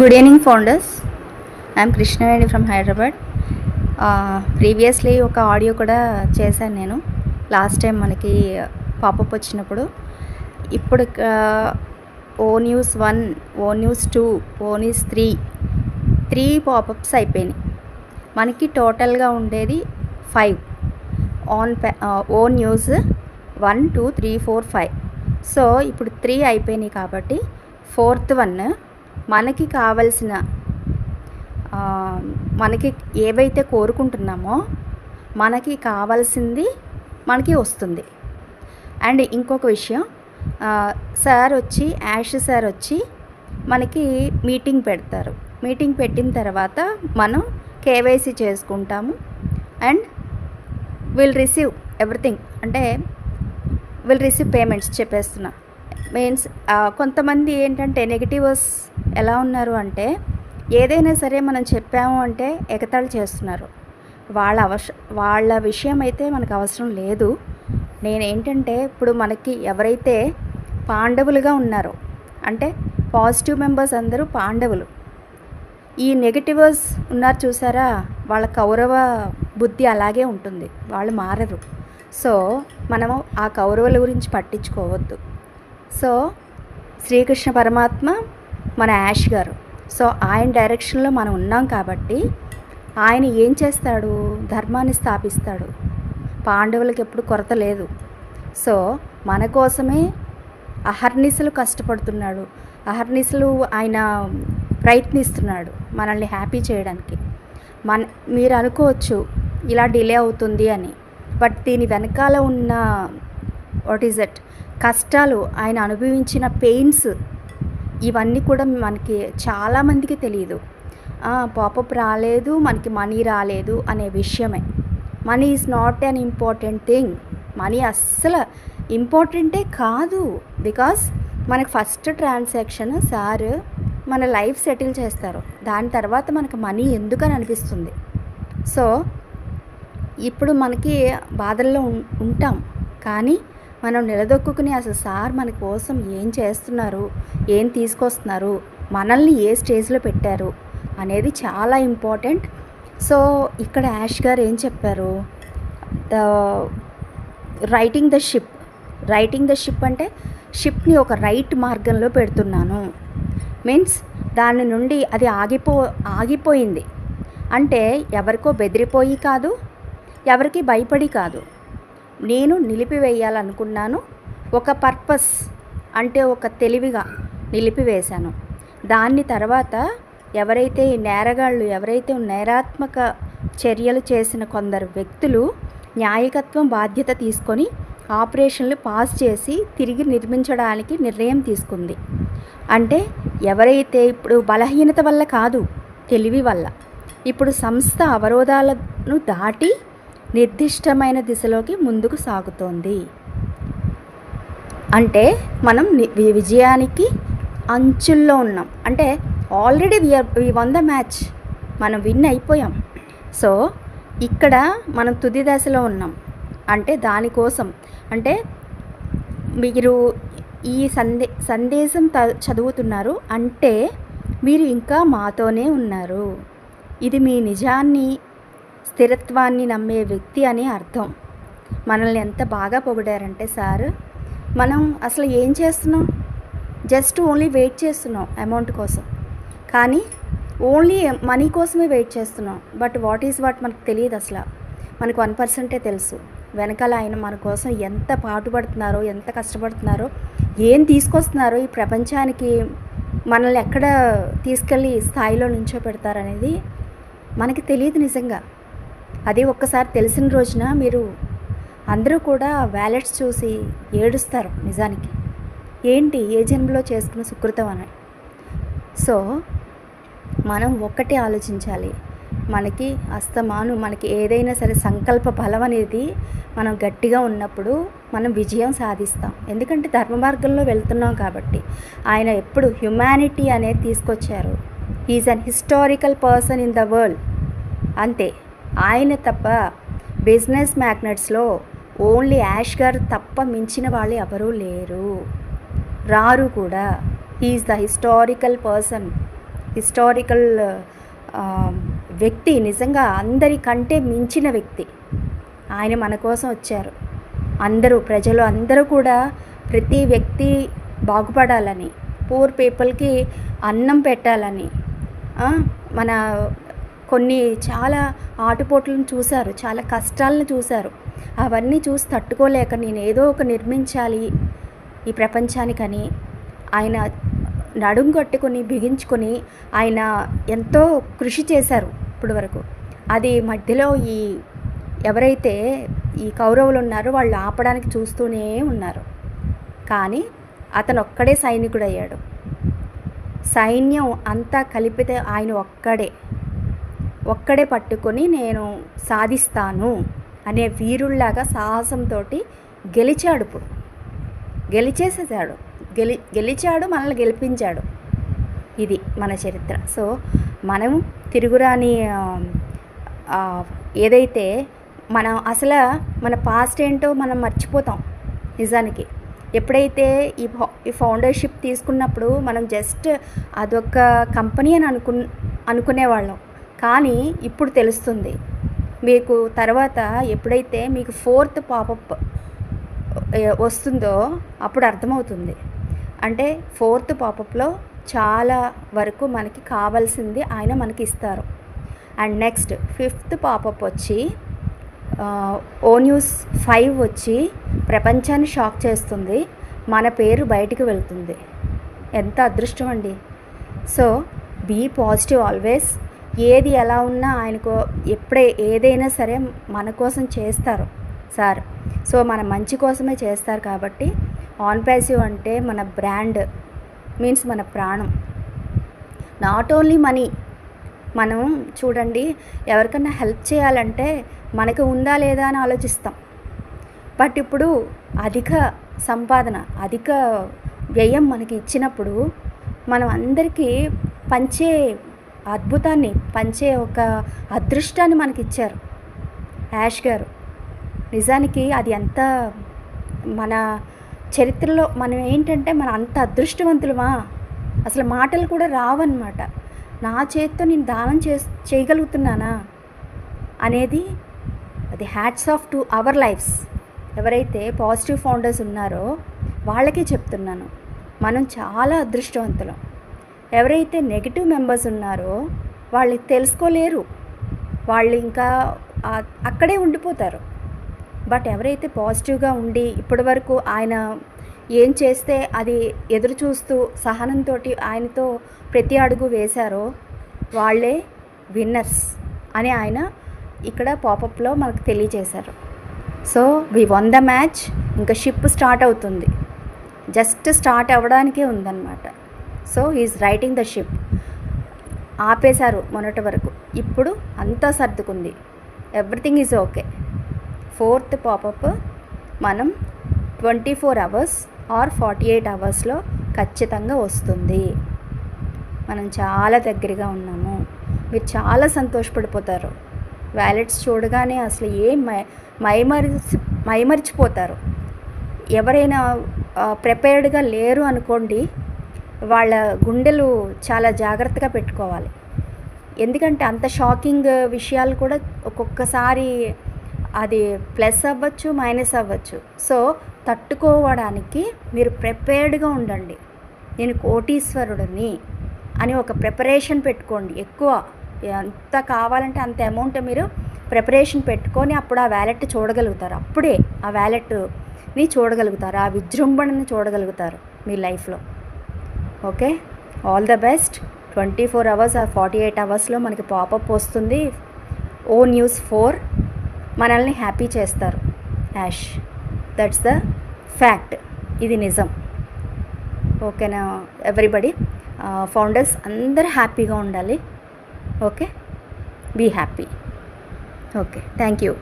Good evening founders I'm Krishnaveni from Hyderabad previously ఒక audio కూడా చేశాను నేను. లాస్ట్ టైం మనకి పాపప్ వచ్చినప్పుడు. ఇప్పుడు O news one O news two O news three three popups అయిపోయినాయి. మనకి టోటల్గా ఉండేది five on O news one two three four five so ఇప్పుడు త్రీ అయిపోయినాయి కాబట్టి ఫోర్త్ వన్ మనకి కావలసిన మనకి ఏవైతే కోరుకుంటున్నామో మనకి కావాల్సింది మనకి వస్తుంది. అండ్ ఇంకొక విషయం సార్ వచ్చి యాష్ సార్ వచ్చి మనకి మీటింగ్ పెడతారు. మీటింగ్ పెట్టిన తర్వాత మనం కేవైసీ చేసుకుంటాము. And will receive everything. అంటే విల్ రిసీవ్ పేమెంట్స్ చెప్పేస్తున్నా. మీన్స్ కొంతమంది ఏంటంటే నెగిటివ్స్ ఎలా ఉన్నారు అంటే ఏదైనా సరే మనం చెప్పాము అంటే ఎగతాళి చేస్తున్నారు. వాళ్ళ అవస వాళ్ళ విషయం అయితే మనకు అవసరం లేదు. నేనేంటంటే ఇప్పుడు మనకి ఎవరైతే పాండవులుగా ఉన్నారో అంటే పాజిటివ్ మెంబర్స్ అందరూ పాండవులు. ఈ నెగటివర్స్ ఉన్నారు చూసారా? వాళ్ళ కౌరవ బుద్ధి అలాగే ఉంటుంది. వాళ్ళు మారరు. సో మనము ఆ కౌరవుల గురించి పట్టించుకోవద్దు. సో శ్రీకృష్ణ పరమాత్మ మన యాష్ గారు. సో ఆయన డైరెక్షన్లో మనం ఉన్నాం కాబట్టి ఆయన ఏం చేస్తాడు? ధర్మాన్ని స్థాపిస్తాడు. పాండవులకు ఎప్పుడు కొరత లేదు. సో మన కోసమే అహర్నిశలు కష్టపడుతున్నాడు. అహర్నిశలు ఆయన ప్రయత్నిస్తున్నాడు మనల్ని హ్యాపీ చేయడానికి. మన మీరు అనుకోవచ్చు ఇలా డిలే అవుతుంది అని. బట్ దీని వెనకాల ఉన్న వాట్ ఈజ్ దట్ కష్టాలు ఆయన అనుభవించిన పెయిన్స్ ఇవన్నీ కూడా మనకి చాలామందికి తెలియదు పాపప్ రాలేదు మనకి మనీ రాలేదు అనే విషయమే. Money is not an important thing money అస్సలు ఇంపార్టెంటే కాదు. బికాస్ మనకు ఫస్ట్ ట్రాన్సాక్షన్ సార్ మన లైఫ్ సెటిల్ చేస్తారు. దాని తర్వాత మనకు మనీ ఎందుకని అనిపిస్తుంది? సో ఇప్పుడు మనకి బాధల్లో ఉంటాం. కానీ మనం నిలదొక్కుని అసలు సార్ మన కోసం ఏం చేస్తున్నారు? ఏం తీసుకొస్తున్నారు? మనల్ని ఏ స్టేజ్లో పెట్టారు? అనేది చాలా ఇంపార్టెంట్. సో ఇక్కడ యాష్ గారు ఏం చెప్పారు? The writing the ship. Writing the ship అంటే షిప్ని ఒక రైట్ మార్గంలో పెడుతున్నాను. మీన్స్ దాని నుండి అది ఆగిపో ఆగిపోయింది. అంటే ఎవరికో బెదిరిపోయి కాదు ఎవరికి భయపడి కాదు. నేను నిలిపివేయాలనుకున్నాను. ఒక పర్పస్ అంటే ఒక తెలివిగా నిలిపివేశాను. దాన్ని తర్వాత ఎవరైతే ఈ నేరగాళ్ళు ఎవరైతే నేరాత్మక చర్యలు చేసిన కొందరు వ్యక్తులు న్యాయకత్వం బాధ్యత తీసుకొని ఆపరేషన్లు పాస్ చేసి తిరిగి నిర్మించడానికి నిర్ణయం తీసుకుంది. అంటే ఎవరైతే ఇప్పుడు బలహీనత వల్ల కాదు తెలివి వల్ల. ఇప్పుడు సంస్థ అవరోధాలను దాటి నిర్దిష్టమైన దిశలోకి ముందుకు సాగుతోంది. అంటే మనం విజయానికి అంచుల్లో ఉన్నాం. అంటే already we won the match. మనం విన్ అయిపోయాం. సో ఇక్కడ మనం తుది దశలో ఉన్నాం. అంటే దానికోసం అంటే మీరు ఈ సందే సందేశం చదువుతున్నారు. అంటే మీరు ఇంకా మాతోనే ఉన్నారు. ఇది మీ నిజాన్ని స్థిరత్వాన్ని నమ్మే వ్యక్తి అని అర్థం. మనల్ని ఎంత బాగా పొగిడారంటే సార్ మనం అసలు ఏం చేస్తున్నాం? జస్ట్ ఓన్లీ వెయిట్ చేస్తున్నాం అమౌంట్ కోసం. కానీ ఓన్లీ మనీ కోసమే వెయిట్ చేస్తున్నాం. బట్ వాట్ ఈజ్ వాట్ మనకు తెలియదు అసలు. మనకు వన్ పర్సెంటే తెలుసు. వెనకాల ఆయన మన కోసం ఎంత పాటుపడుతున్నారో ఎంత కష్టపడుతున్నారో ఏం తీసుకొస్తున్నారో ఈ ప్రపంచానికి మనల్ని ఎక్కడ తీసుకెళ్ళి స్థాయిలో నుంచో పెడతారనేది మనకి తెలియదు నిజంగా. అది ఒక్కసారి తెలిసిన రోజున మీరు అందరూ కూడా వ్యాలెట్స్ చూసి ఏడుస్తారు నిజానికి. ఏంటి ఏ జన్మలో చేసుకున్న సుకృతం అని? సో మనం ఒక్కటే ఆలోచించాలి. మనకి అస్తమాను మనకి ఏదైనా సరే సంకల్ప బలం అనేది మనం గట్టిగా ఉన్నప్పుడు మనం విజయం సాధిస్తాం. ఎందుకంటే ధర్మ మార్గంలో వెళ్తున్నాం కాబట్టి. ఆయన ఎప్పుడు హ్యుమానిటీ అనేది తీసుకొచ్చారు. Is an historical person in the world. అంతే. ఆయన తప్ప బిజినెస్ మ్యాగ్నెట్స్లో ఓన్లీ యాష్ గారు తప్ప మించిన వాళ్ళు ఎవరూ లేరు. రారు కూడా. Is the historical person. Historical వ్యక్తి. నిజంగా అందరికంటే మించిన వ్యక్తి. ఆయన మన కోసం వచ్చారు. అందరూ ప్రజలు అందరూ కూడా ప్రతి వ్యక్తి బాగుపడాలని పూర్ పీపుల్కి అన్నం పెట్టాలని మన కొన్ని చాలా ఆటుపోట్లను చూశారు చాలా కష్టాలను చూశారు. అవన్నీ చూసి తట్టుకోలేక నేను ఏదో ఒక నిర్మించాలి ఈ ప్రపంచానికని ఆయన నడుం కట్టుకొని బిగించుకొని ఆయన ఎంతో కృషి చేశారు ఇప్పటి వరకు. అది మధ్యలో ఈ ఎవరైతే ఈ కౌరవులు ఉన్నారో వాళ్ళు ఆపడానికి చూస్తూనే ఉన్నారు. కానీ అతను ఒక్కడే సైనికుడయ్యాడు. సైన్యం అంతా కలిపితే ఆయన ఒక్కడే. ఒక్కడే పట్టుకొని నేను సాధిస్తాను అనే వీరుల్లాగా సాహసంతో గెలిచాడు ఇప్పుడు. గెలిచేసేసాడు గెలి గెలిచాడు మనల్ని గెలిపించాడు. ఇది మన చరిత్ర. సో మనం తిరుగురాని ఏదైతే మనం అసలు మన పాస్ట్ ఏంటో మనం మర్చిపోతాం నిజానికి. ఎప్పుడైతే ఈ ఈ ఫౌండర్షిప్ తీసుకున్నప్పుడు మనం జస్ట్ అదొక కంపెనీ అని అనుకు అనుకునేవాళ్ళం. కానీ ఇప్పుడు తెలుస్తుంది. మీకు తర్వాత ఎప్పుడైతే మీకు ఫోర్త్ పాపప్ వస్తుందో అప్పుడు అర్థమవుతుంది. అంటే ఫోర్త్ పాపప్లో చాలా వరకు మనకి కావాల్సింది ఆయన మనకి ఇస్తారు అండ్ నెక్స్ట్ ఫిఫ్త్ పాపప్ వచ్చి ఓ న్యూస్ ఫైవ్ వచ్చి ప్రపంచాన్ని షాక్ చేస్తుంది. మన పేరు బయటికి వెళ్తుంది. ఎంత అదృష్టం అండి. So be positive always. ఏది ఎలా ఉన్నా ఆయనకు ఎప్పుడే ఏదైనా సరే మన కోసం చేస్తారు సార్. సో మన మంచి కోసమే చేస్తారు కాబట్టి ఆన్ ప్యాసివ్ అంటే మన బ్రాండ్ మీన్స్ మన ప్రాణం. Not only money. మనం చూడండి ఎవరికన్నా హెల్ప్ చేయాలంటే మనకు ఉందా లేదా అని ఆలోచిస్తాం. బట్ ఇప్పుడు అధిక సంపాదన అధిక వ్యయం మనకి ఇచ్చినప్పుడు మనం అందరికీ పంచే అద్భుతాన్ని పంచే ఒక అదృష్టాన్ని మనకి ఇచ్చారు యాష్ గారు నిజానికి అది ఎంత మన చరిత్రలో మనం ఏంటంటే మన అంత అదృష్టవంతులమా? అసలు మాటలు కూడా రావన్నమాట. నా చేతితో నేను దానం చే చేయగలుగుతున్నానా? అనేది అది hats off to our lifes. ఎవరైతే పాజిటివ్ ఫౌండర్స్ ఉన్నారో వాళ్ళకే చెప్తున్నాను. మనం చాలా అదృష్టవంతులం. ఎవరైతే నెగిటివ్ మెంబర్స్ ఉన్నారో వాళ్ళు తెలుసుకోలేరు. వాళ్ళు ఇంకా అక్కడే ఉండిపోతారు. బట్ ఎవరైతే పాజిటివ్గా ఉండి ఇప్పటి వరకు ఆయన ఏం చేస్తే అది ఎదురు చూస్తూ సహనంతో ఆయనతో ప్రతి అడుగు వేశారో వాళ్ళే విన్నర్స్ అని ఆయన ఇక్కడ పాపప్లో మనకు తెలియజేశారు. So we won the match ఇంకా షిప్ స్టార్ట్ అవుతుంది. జస్ట్ స్టార్ట్ అవ్వడానికే ఉందన్నమాట. So is writing the ship. ఆపేశారు మొన్నటి వరకు. ఇప్పుడు అంతా సర్దుకుంది. Everything is okay. Fourth popup మనం twenty four hours or forty eight అవర్స్లో ఖచ్చితంగా వస్తుంది. మనం చాలా దగ్గరగా ఉన్నాము. మీరు చాలా సంతోషపడిపోతారు. వ్యాలెట్స్ చూడగానే అసలు ఏం మై మైమరిచి మైమరిచిపోతారు. ఎవరైనా ప్రిపేర్డ్గా లేరు అనుకోండి వాళ్ళ గుండెలు చాలా జాగ్రత్తగా పెట్టుకోవాలి. ఎందుకంటే అంత షాకింగ్ విషయాలు కూడా ఒక్కొక్కసారి అది ప్లస్ అవ్వచ్చు మైనస్ అవ్వచ్చు. సో తట్టుకోవడానికి మీరు ప్రిపేర్డ్గా ఉండండి. నేను కోటీశ్వరుడిని అని ఒక ప్రిపరేషన్ పెట్టుకోండి. ఎక్కువ ఎంత కావాలంటే అంత అమౌంట్ మీరు ప్రిపరేషన్ పెట్టుకొని అప్పుడు ఆ వ్యాలెట్ చూడగలుగుతారు. అప్పుడే ఆ వ్యాలెట్ని చూడగలుగుతారు ఆ విజృంభణని చూడగలుగుతారు మీ లైఫ్లో. Okay? All the best twenty four hours ఆ ఫార్టీ ఎయిట్ అవర్స్లో మనకి పాపప్ వస్తుంది. ఓ న్యూస్ ఫోర్ మనల్ని హ్యాపీ చేస్తారు. యాష్ దట్స్ ద ఫ్యాక్ట్ ఇది నిజం. ఓకేనా ఎవ్రీబడి ఫౌండర్స్ అందరు హ్యాపీగా ఉండాలి. Okay? Be happy okay. Thank you